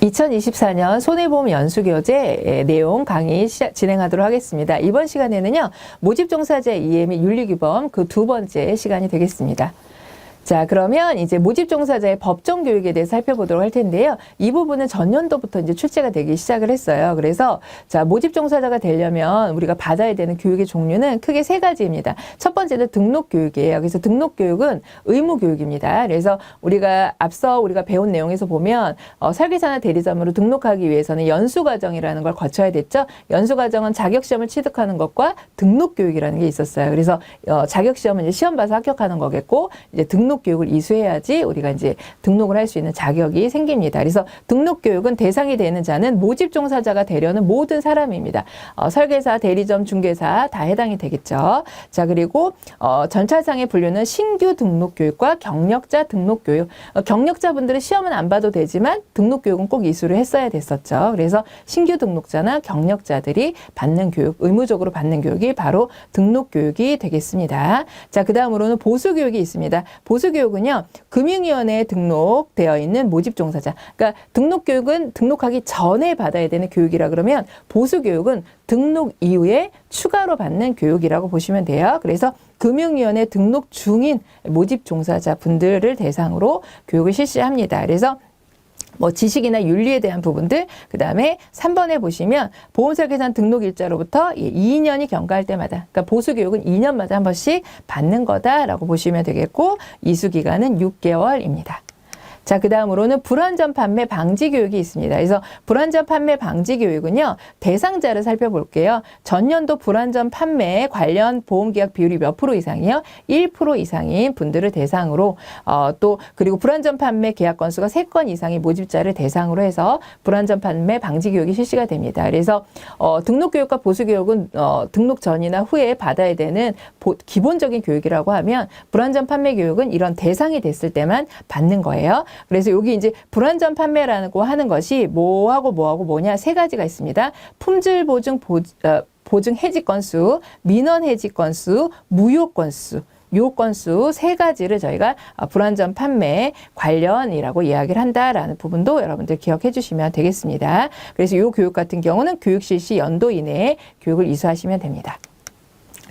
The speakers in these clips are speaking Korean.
2024년 손해보험 연수교재 내용 강의 시작, 진행하도록 하겠습니다. 이번 시간에는요, 모집종사자 이해 및 윤리규범 그 두 번째 시간이 되겠습니다. 자, 그러면 이제 모집 종사자의 법정 교육에 대해서 살펴보도록 할 텐데요. 이 부분은 전년도부터 이제 출제가 되기 시작을 했어요. 그래서 자, 모집 종사자가 되려면 우리가 받아야 되는 교육의 종류는 크게 세 가지입니다. 첫 번째는 등록 교육이에요. 그래서 등록 교육은 의무 교육입니다. 그래서 우리가 앞서 우리가 배운 내용에서 보면 어, 설계사나 대리점으로 등록하기 위해서는 연수 과정이라는 걸 거쳐야 됐죠. 연수 과정은 자격 시험을 취득하는 것과 등록 교육이라는 게 있었어요. 그래서 어, 자격 시험은 이제 시험 봐서 합격하는 거겠고 이제 등록 교육을 이수해야지 우리가 이제 등록을 할 수 있는 자격이 생깁니다. 그래서 등록 교육은 대상이 되는 자는 모집 종사자가 되려는 모든 사람입니다. 어, 설계사, 대리점, 중개사 다 해당이 되겠죠. 자 그리고 어, 전차상의 분류는 신규 등록 교육과 경력자 등록 교육. 어, 경력자 분들은 시험은 안 봐도 되지만 등록 교육은 꼭 이수를 했어야 됐었죠. 그래서 신규 등록자나 경력자들이 받는 교육, 의무적으로 받는 교육이 바로 등록 교육이 되겠습니다. 자 그 다음으로는 보수 교육이 있습니다. 보수 교육은요 금융위원회에 등록되어 있는 모집 종사자. 그러니까 등록 교육은 등록하기 전에 받아야 되는 교육이라 그러면 보수 교육은 등록 이후에 추가로 받는 교육이라고 보시면 돼요. 그래서 금융위원회 등록 중인 모집 종사자 분들을 대상으로 교육을 실시합니다. 그래서 뭐 지식이나 윤리에 대한 부분들 그다음에 3번에 보시면 보험설계산 등록 일자로부터 2년이 경과할 때마다 그러니까 보수 교육은 2년마다 한 번씩 받는 거다라고 보시면 되겠고 이수 기간은 6개월입니다. 자, 그 다음으로는 불안전 판매 방지 교육이 있습니다. 그래서 불안전 판매 방지 교육은요, 대상자를 살펴볼게요. 전년도 불안전 판매 관련 보험 계약 비율이 몇 프로 이상이요? 1% 이상인 분들을 대상으로, 어, 또, 그리고 불안전 판매 계약 건수가 3건 이상의 모집자를 대상으로 해서 불안전 판매 방지 교육이 실시가 됩니다. 그래서, 어, 등록 교육과 보수 교육은, 어, 등록 전이나 후에 받아야 되는 보, 기본적인 교육이라고 하면 불안전 판매 교육은 이런 대상이 됐을 때만 받는 거예요. 그래서 여기 이제 불완전 판매라고 하는 것이 뭐하고 뭐하고 뭐냐 세 가지가 있습니다. 품질 보증 보, 어, 보증 해지 건수, 민원 해지 건수, 무효 건수. 요 건수 세 가지를 저희가 어, 불완전 판매 관련이라고 이야기를 한다라는 부분도 여러분들 기억해 주시면 되겠습니다. 그래서 요 교육 같은 경우는 교육 실시 연도 이내에 교육을 이수하시면 됩니다.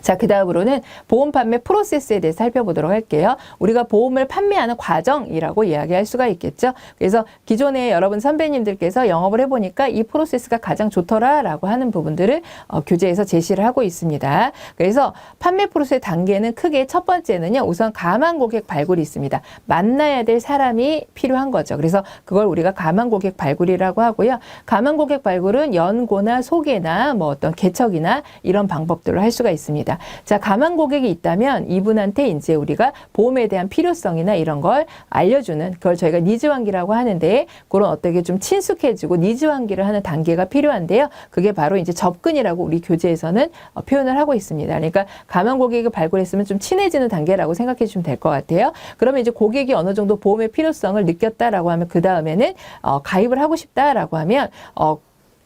자, 그 다음으로는 보험 판매 프로세스에 대해서 살펴보도록 할게요. 우리가 보험을 판매하는 과정이라고 이야기할 수가 있겠죠. 그래서 기존에 여러분 선배님들께서 영업을 해보니까 이 프로세스가 가장 좋더라라고 하는 부분들을 어, 교재에서 제시를 하고 있습니다. 그래서 판매 프로세스 단계는 크게 첫 번째는요. 우선 가만 고객 발굴이 있습니다. 만나야 될 사람이 필요한 거죠. 그래서 그걸 우리가 가만 고객 발굴이라고 하고요. 가만 고객 발굴은 연고나 소개나 뭐 어떤 개척이나 이런 방법들을 할 수가 있습니다. 자, 가만 고객이 있다면 이분한테 이제 우리가 보험에 대한 필요성이나 이런 걸 알려주는 그걸 저희가 니즈 환기라고 하는데 그런 어떻게 좀 친숙해지고 니즈 환기를 하는 단계가 필요한데요. 그게 바로 이제 접근이라고 우리 교재에서는 어, 표현을 하고 있습니다. 그러니까 가만 고객을 발굴했으면 좀 친해지는 단계라고 생각해 주시면 될 것 같아요. 그러면 이제 고객이 어느 정도 보험의 필요성을 느꼈다라고 하면 그 다음에는 어, 가입을 하고 싶다라고 하면 어,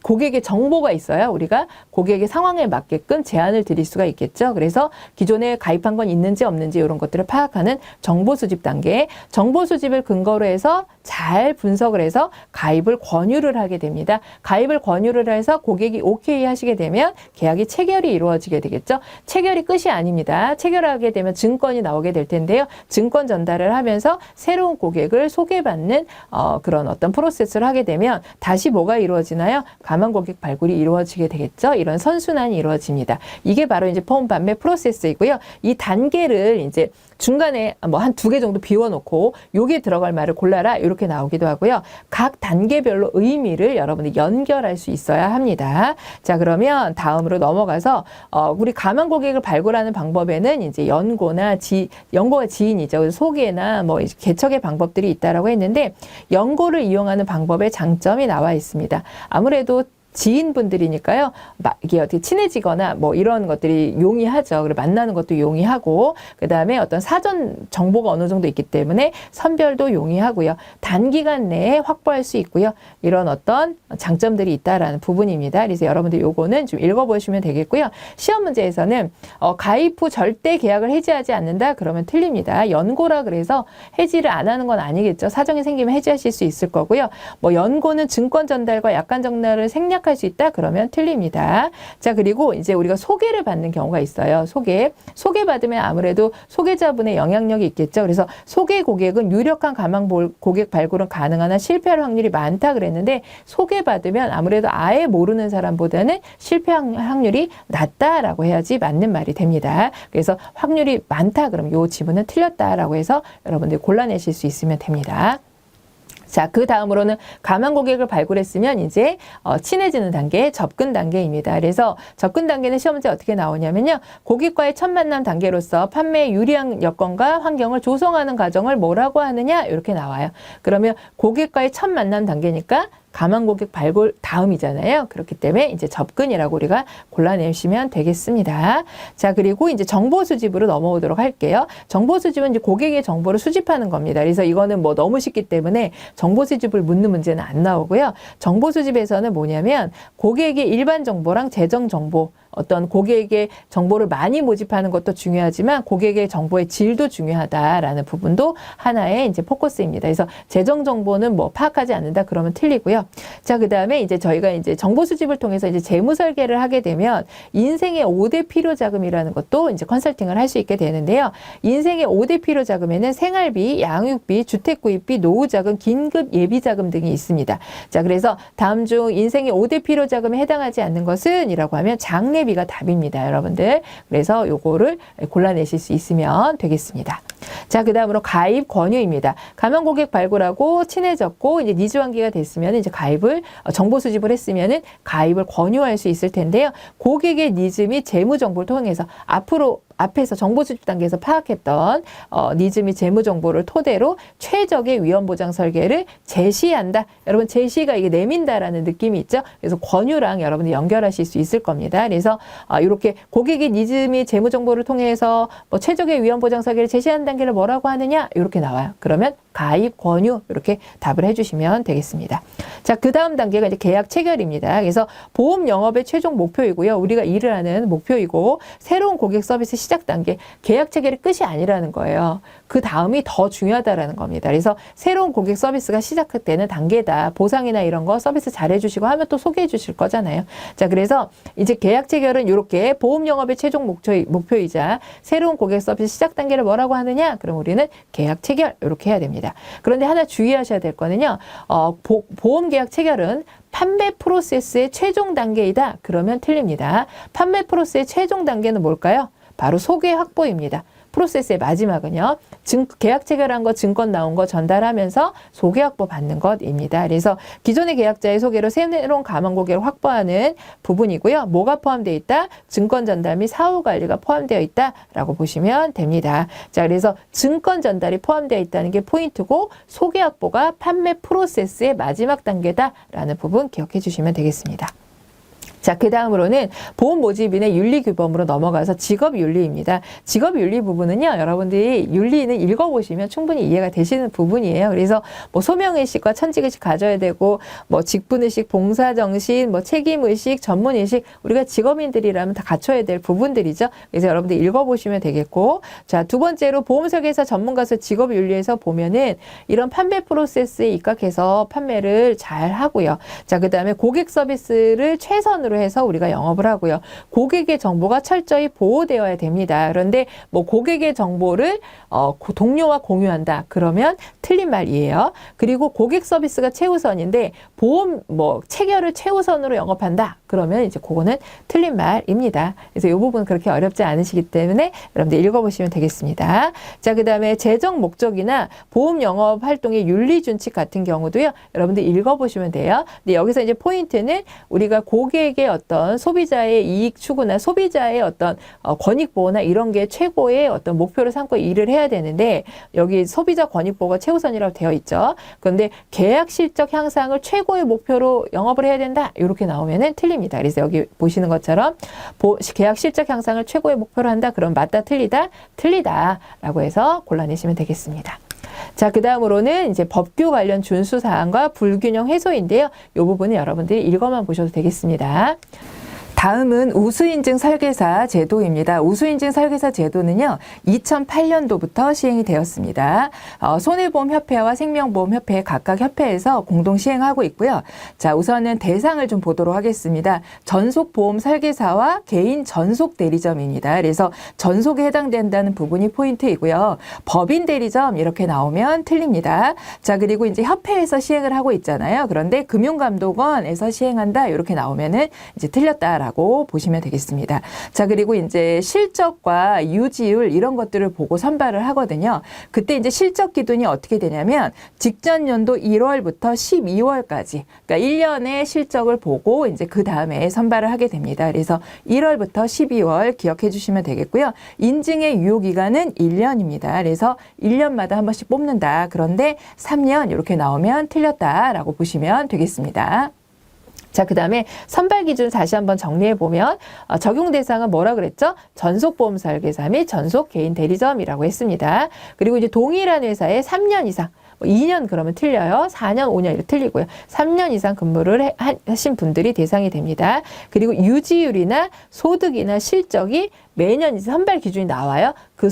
고객의 정보가 있어야 우리가 고객의 상황에 맞게끔 제안을 드릴 수가 있겠죠. 그래서 기존에 가입한 건 있는지 없는지 이런 것들을 파악하는 정보 수집 단계, 정보 수집을 근거로 해서 잘 분석을 해서 가입을 권유를 하게 됩니다. 가입을 권유를 해서 고객이 오케이 하시게 되면 계약이 체결이 이루어지게 되겠죠. 체결이 끝이 아닙니다. 체결하게 되면 증권이 나오게 될 텐데요. 증권 전달을 하면서 새로운 고객을 소개받는 어, 그런 어떤 프로세스를 하게 되면 다시 뭐가 이루어지나요? 가만 고객 발굴이 이루어지게 되겠죠. 이런 선순환이 이루어집니다. 이게 바로 이제 포함 판매 프로세스이고요. 이 단계를 이제 중간에 뭐 한 두 개 정도 비워놓고 여기에 들어갈 말을 골라라 이렇게 나오기도 하고요. 각 단계별로 의미를 여러분이 연결할 수 있어야 합니다. 자 그러면 다음으로 넘어가서 어, 우리 가만 고객을 발굴하는 방법에는 이제 연고나 지 연고가 지인이죠. 소개나 뭐 개척의 방법들이 있다라고 했는데 연고를 이용하는 방법의 장점이 나와 있습니다. 아무래도 지인분들이니까요. 막 이게 어떻게 친해지거나 뭐 이런 것들이 용이하죠. 그리고 만나는 것도 용이하고 그다음에 어떤 사전 정보가 어느 정도 있기 때문에 선별도 용이하고요. 단기간 내에 확보할 수 있고요. 이런 어떤 장점들이 있다라는 부분입니다. 그래서 여러분들 요거는 좀 읽어 보시면 되겠고요. 시험 문제에서는 어, 가입 후 절대 계약을 해지하지 않는다 그러면 틀립니다. 연고라 그래서 해지를 안 하는 건 아니겠죠. 사정이 생기면 해지하실 수 있을 거고요. 뭐 연고는 증권 전달과 약관 정달을 생략 할 수 있다 그러면 틀립니다. 자 그리고 이제 우리가 소개를 받는 경우가 있어요. 소개 소개 받으면 아무래도 소개자분의 영향력이 있겠죠. 그래서 소개 고객은 유력한 가망 볼- 고객 발굴은 가능하나 실패할 확률이 많다 그랬는데 소개 받으면 아무래도 아예 모르는 사람보다는 실패 확- 확률이 낮다라고 해야지 맞는 말이 됩니다. 그래서 확률이 많다 그러면 요 지문은 틀렸다라고 해서 여러분들 골라내실 수 있으면 됩니다. 자, 그 다음으로는 가망 고객을 발굴했으면 이제 어, 친해지는 단계, 접근 단계입니다. 그래서 접근 단계는 시험 문제 어떻게 나오냐면요. 고객과의 첫 만남 단계로서 판매에 유리한 여건과 환경을 조성하는 과정을 뭐라고 하느냐 이렇게 나와요. 그러면 고객과의 첫 만남 단계니까 가망 고객 발굴 다음이잖아요. 그렇기 때문에 이제 접근이라고 우리가 골라내시면 되겠습니다. 자, 그리고 이제 정보 수집으로 넘어오도록 할게요. 정보 수집은 이제 고객의 정보를 수집하는 겁니다. 그래서 이거는 뭐 너무 쉽기 때문에 정보 수집을 묻는 문제는 안 나오고요. 정보 수집에서는 뭐냐면 고객의 일반 정보랑 재정 정보 어떤 고객의 정보를 많이 모집하는 것도 중요하지만 고객의 정보의 질도 중요하다라는 부분도 하나의 이제 포커스입니다. 그래서 재정 정보는 뭐 파악하지 않는다 그러면 틀리고요. 자, 그다음에 이제 저희가 이제 정보 수집을 통해서 이제 재무 설계를 하게 되면 인생의 5대 필요 자금이라는 것도 이제 컨설팅을 할 수 있게 되는데요. 인생의 5대 필요 자금에는 생활비, 양육비, 주택 구입비, 노후 자금, 긴급 예비 자금 등이 있습니다. 자, 그래서 다음 중 인생의 5대 필요 자금에 해당하지 않는 것은이라고 하면 장 례비가 답입니다, 여러분들. 그래서 요거를 골라내실 수 있으면 되겠습니다. 자, 그 다음으로 가입 권유입니다. 가망 고객 발굴하고 친해졌고, 이제 니즈 관계가 됐으면 이제 가입을, 어, 정보 수집을 했으면은 가입을 권유할 수 있을 텐데요. 고객의 니즈 및 재무 정보를 통해서 앞으로 앞에서 정보 수집 단계에서 파악했던 어, 니즈 및 재무 정보를 토대로 최적의 위험 보장 설계를 제시한다. 여러분 제시가 이게 내민다라는 느낌이 있죠. 그래서 권유랑 여러분들 연결하실 수 있을 겁니다. 그래서 아, 이렇게 고객의 니즈 및 재무 정보를 통해서 뭐 최적의 위험 보장 설계를 제시하는 단계를 뭐라고 하느냐 이렇게 나와요. 그러면 가입 권유 이렇게 답을 해주시면 되겠습니다. 자, 그 다음 단계가 이제 계약 체결입니다. 그래서 보험 영업의 최종 목표이고요. 우리가 일을 하는 목표이고 새로운 고객 서비스 시작 단계 계약 체결이 끝이 아니라는 거예요. 그 다음이 더 중요하다라는 겁니다. 그래서 새로운 고객 서비스가 시작되는 단계다. 보상이나 이런 거 서비스 잘 해 주시고 하면 또 소개해 주실 거잖아요. 자, 그래서 이제 계약 체결은 이렇게 보험 영업의 최종 목표, 목표이자 새로운 고객 서비스 시작 단계를 뭐라고 하느냐? 그럼 우리는 계약 체결 이렇게 해야 됩니다. 그런데 하나 주의하셔야 될 거는요. 어, 보, 보험 계약 체결은 판매 프로세스의 최종 단계이다. 그러면 틀립니다. 판매 프로세스의 최종 단계는 뭘까요? 바로 소개 확보입니다. 프로세스의 마지막은요. 증, 계약 체결한 거, 증권 나온 거 전달하면서 소개 확보 받는 것입니다. 그래서 기존의 계약자의 소개로 새로운 가망 고객을 확보하는 부분이고요. 뭐가 포함되어 있다? 증권 전달 및 사후 관리가 포함되어 있다라고 보시면 됩니다. 자, 그래서 증권 전달이 포함되어 있다는 게 포인트고 소개 확보가 판매 프로세스의 마지막 단계다라는 부분 기억해 주시면 되겠습니다. 자, 그 다음으로는 보험 모집인의 윤리 규범으로 넘어가서 직업 윤리입니다. 직업 윤리 부분은요, 여러분들이 윤리는 읽어보시면 충분히 이해가 되시는 부분이에요. 그래서 뭐 소명의식과 천직의식 가져야 되고, 뭐 직분의식, 봉사정신, 뭐 책임의식, 전문의식, 우리가 직업인들이라면 다 갖춰야 될 부분들이죠. 그래서 여러분들 읽어보시면 되겠고, 자, 두 번째로 보험설계사 전문가서 직업 윤리에서 보면은 이런 판매 프로세스에 입각해서 판매를 잘 하고요. 자, 그 다음에 고객 서비스를 최선으로 해서 우리가 영업을 하고요. 고객의 정보가 철저히 보호되어야 됩니다. 그런데 뭐 고객의 정보를 어, 고- 동료와 공유한다. 그러면 틀린 말이에요. 그리고 고객 서비스가 최우선인데 보험 뭐 체결을 최우선으로 영업한다. 그러면 이제 그거는 틀린 말입니다. 그래서 이 부분 그렇게 어렵지 않으시기 때문에 여러분들 읽어보시면 되겠습니다. 자, 그 다음에 재정 목적이나 보험 영업 활동의 윤리 준칙 같은 경우도요. 여러분들 읽어보시면 돼요. 근데 여기서 이제 포인트는 우리가 고객의 고객의 어떤 소비자의 이익 추구나 소비자의 어떤 어, 권익 보호나 이런 게 최고의 어떤 목표를 삼고 일을 해야 되는데 여기 소비자 권익 보호가 최우선이라고 되어 있죠. 그런데 계약 실적 향상을 최고의 목표로 영업을 해야 된다. 이렇게 나오면은 틀립니다. 그래서 여기 보시는 것처럼 보- 계약 실적 향상을 최고의 목표로 한다. 그럼 맞다 틀리다 틀리다라고 해서 골라내시면 되겠습니다. 자, 그 다음으로는 이제 법규 관련 준수 사항과 불균형 해소인데요. 이 부분은 여러분들이 읽어만 보셔도 되겠습니다. 다음은 우수인증 설계사 제도입니다. 우수인증 설계사 제도는요, 2008년도부터 시행이 되었습니다. 어, 손해보험협회와 생명보험협회 각각 협회에서 공동 시행하고 있고요. 자, 우선은 대상을 좀 보도록 하겠습니다. 전속보험 설계사와 개인 전속 대리점입니다. 그래서 전속에 해당된다는 부분이 포인트이고요. 법인 대리점 이렇게 나오면 틀립니다. 자, 그리고 이제 협회에서 시행을 하고 있잖아요. 그런데 금융감독원에서 시행한다 이렇게 나오면은 이제 틀렸다라고 보시면 되겠습니다. 자, 그리고 이제 실적과 유지율 이런 것들을 보고 선발을 하거든요. 그때 이제 실적 기준이 어떻게 되냐면 직전 연도 1월부터 12월까지 그러니까 1년의 실적을 보고 이제 그 다음에 선발을 하게 됩니다. 그래서 1월부터 12월 기억해 주시면 되겠고요. 인증의 유효 기간은 1년입니다. 그래서 1년마다 한 번씩 뽑는다. 그런데 3년 이렇게 나오면 틀렸다라고 보시면 되겠습니다. 자, 그 다음에 선발 기준 다시 한번 정리해 보면 어, 적용 대상은 뭐라 그랬죠? 전속 보험 설계사 및 전속 개인 대리점이라고 했습니다. 그리고 이제 동일한 회사에 3년 이상 뭐 2년 그러면 틀려요. 4년, 5년 이렇게 틀리고요. 3년 이상 근무를 하신 분들이 대상이 됩니다. 그리고 유지율이나 소득이나 실적이 매년 이제 선발 기준이 나와요. 그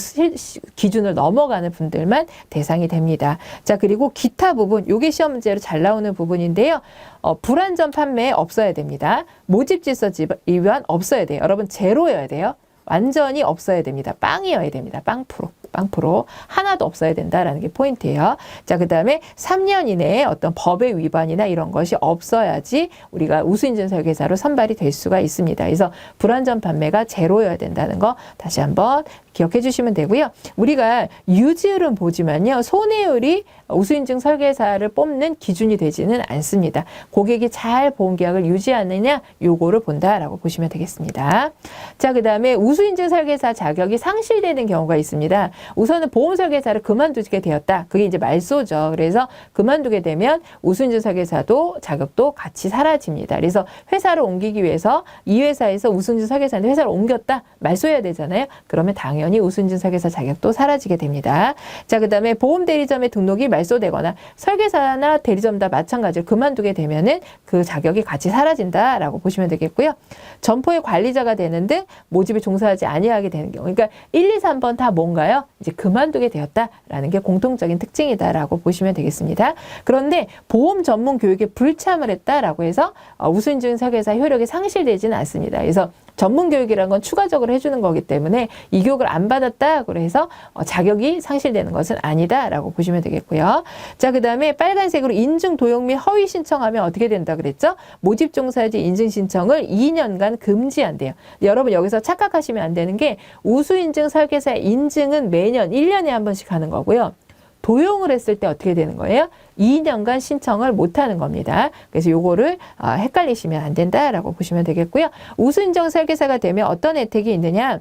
기준을 넘어가는 분들만 대상이 됩니다. 자, 그리고 기타 부분, 요게 시험 문제로 잘 나오는 부분인데요. 어, 불안전 판매 없어야 됩니다. 모집 질서 지- 위반 없어야 돼요. 여러분 제로여야 돼요. 완전히 없어야 됩니다. 빵이어야 됩니다. 빵 프로. 빵 프로. 하나도 없어야 된다라는 게 포인트예요. 자, 그 다음에 3년 이내에 어떤 법의 위반이나 이런 것이 없어야지 우리가 우수인증 설계사로 선발이 될 수가 있습니다. 그래서 불안전 판매가 제로여야 된다는 거 다시 한번 기억해 주시면 되고요. 우리가 유지율은 보지만요. 손해율이 우수인증 설계사를 뽑는 기준이 되지는 않습니다. 고객이 잘 보험 계약을 유지하느냐 요거를 본다라고 보시면 되겠습니다. 자, 그 다음에 우수인증 설계사 자격이 상실되는 경우가 있습니다. 우선은 보험 설계사를 그만두게 되었다. 그게 이제 말소죠. 그래서 그만두게 되면 우수인증 설계사도 자격도 같이 사라집니다. 그래서 회사를 옮기기 위해서 이 회사에서 우수인증 설계사한테 회사를 옮겼다. 말소해야 되잖아요. 그러면 당연히 우수인증 설계사 자격도 사라지게 됩니다. 자, 그 다음에 보험 대리점의 등록이 말소되거나 설계사나 대리점 다 마찬가지로 그만두게 되면은 그 자격이 같이 사라진다라고 보시면 되겠고요. 점포의 관리자가 되는 등 모집에 종사하지 아니하게 되는 경우. 그러니까 1, 2, 3번 다 뭔가요? 이제 그만두게 되었다라는 게 공통적인 특징이다라고 보시면 되겠습니다. 그런데 보험 전문 교육에 불참을 했다라고 해서 어, 우수인증 설계사 효력이 상실되지는 않습니다. 그래서 전문 교육이라는 건 추가적으로 해주는 거기 때문에 이 교육을 안 받았다 그래서 어, 자격이 상실되는 것은 아니다라고 보시면 되겠고요. 자, 그 다음에 빨간색으로 인증 도용 및 허위 신청하면 어떻게 된다 그랬죠? 모집 종사지 인증 신청을 2년간 금지한대요. 여러분 여기서 착각하시면 안 되는 게 우수 인증 설계사 인증은 매년 1년에 한 번씩 하는 거고요. 도용을 했을 때 어떻게 되는 거예요? 2년간 신청을 못 하는 겁니다. 그래서 요거를 아, 헷갈리시면 안 된다라고 보시면 되겠고요. 우수인증 설계사가 되면 어떤 혜택이 있느냐?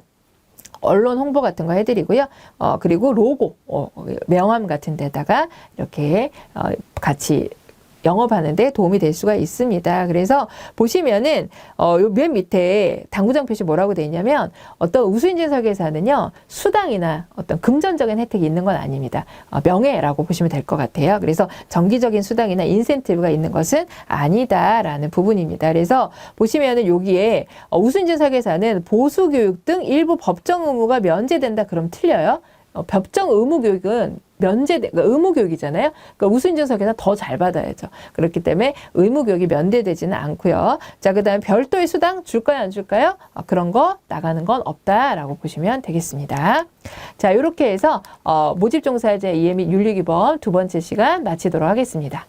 언론 홍보 같은 거 해드리고요. 어, 그리고 로고, 어, 명함 같은 데다가 이렇게 어, 같이 영업하는데 도움이 될 수가 있습니다. 그래서 보시면은 어, 요맨 밑에 당구장 표시 뭐라고 돼 있냐면 어떤 우수인증 설계사는요 수당이나 어떤 금전적인 혜택이 있는 건 아닙니다. 어, 명예라고 보시면 될 것 같아요. 그래서 정기적인 수당이나 인센티브가 있는 것은 아니다라는 부분입니다. 그래서 보시면은 여기에 어, 우수인증 설계사는 보수 교육 등 일부 법정 의무가 면제된다. 그럼 틀려요. 어, 법정 의무 교육은 면제 그러니까 의무 교육이잖아요. 그러니까 우수인증 설계사 더잘 받아야죠. 그렇기 때문에 의무 교육이 면제되지는 않고요. 자, 그다음에 별도의 수당 줄까요, 안 줄까요? 어, 그런 거 나가는 건 없다라고 보시면 되겠습니다. 자, 이렇게 해서 어, 모집 종사자 이해 및 윤리규범 두 번째 시간 마치도록 하겠습니다.